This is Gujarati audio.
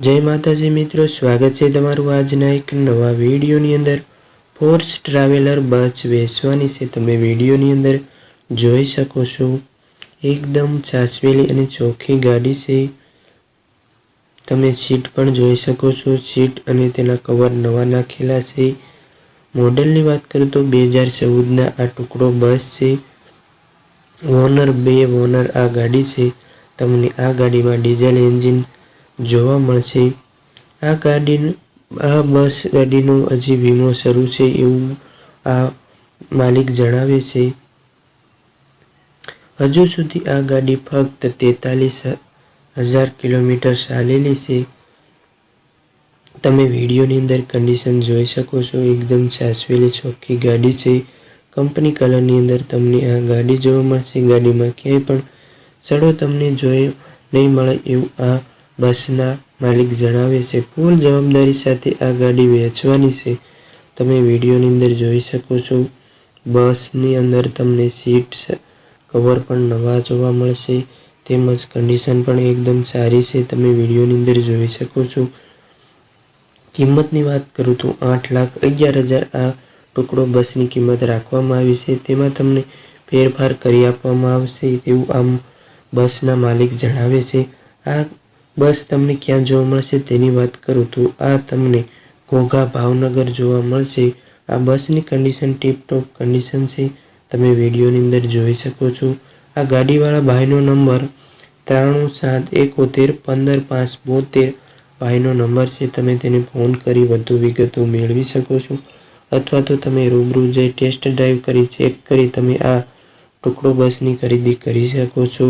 જય માતાજી મિત્રો, સ્વાગત છે તમારું આજના એક નવા વિડીયોની અંદર. ફોર્સ ટ્રાવેલર બસ વેચવાની છે. તમે વિડીયોની અંદર જોઈ શકો છો. એકદમ સાચવેલી અને ચોખ્ખી ગાડી છે. તમે સીટ પણ જોઈ શકો છો. સીટ અને તેના કવર નવા નાખેલા છે. મોડલની વાત કરું તો બે હજાર ચૌદના આ ટુકડો બસ છે. ઓનર બે ઓનર આ ગાડી છે. તમને આ ગાડીમાં ડીઝલ એન્જિન જોવા મળશે. આ ગાડી આ બસ ગાડીનો હજી વીમો શરૂ છે એવું આ માલિક જણાવે છે. હજુ સુધી આ ગાડી ફક્ત તેતાલીસ હજાર કિલોમીટર ચાલેલી છે. તમે વિડીયોની અંદર કન્ડિશન જોઈ શકો છો. એકદમ સાચવેલી, ચોખ્ખી ગાડી છે. કંપની કલરની અંદર તમને આ ગાડી જોવા મળશે. ગાડીમાં ક્યાંય પણ સડો તમને જોઈ નહીં મળે એવું આ બસના માલિક જણાવે છે, ફૂલ જવાબદારી સાથે આ ગાડી વેચવાની છે. તમે વિડીયોની અંદર જોઈ શકો છો, બસની અંદર તમને સીટ્સ, કવર પણ નવા જોવા મળશે. તેમજ કન્ડિશન પણ એકદમ સારી છે, તમે વિડીયોની અંદર જોઈ શકો છો. કિંમતની વાત કરું તો આઠ લાખ અગિયાર હજાર આ ટુકડો બસની કિંમત રાખવામાં આવી છે. તેમાં તમને ફેરફાર કરી આપવામાં આવશે તેવું આમ બસના માલિક જણાવે છે. આ બસ તમને ક્યાં જોવા મળશે તેની વાત કરું તો આ તમને ઘોઘા ભાવનગર જોવા મળશે. આ બસની કન્ડિશન ટીપટોપ કન્ડિશન છે. તમે વિડીયોની અંદર જોઈ શકો છો. આ ગાડીવાળા ભાઈનો નંબર ત્રાણું સાત એકોતેર પંદર પાંચ બોતેર. ભાઈનો નંબર છે, તમે તેને ફોન કરી વધુ વિગતો મેળવી શકો છો. અથવા તો તમે રૂબરૂ જઈ ટેસ્ટ ડ્રાઈવ કરી ચેક કરી તમે આ ટુકડો બસની ખરીદી કરી શકો છો.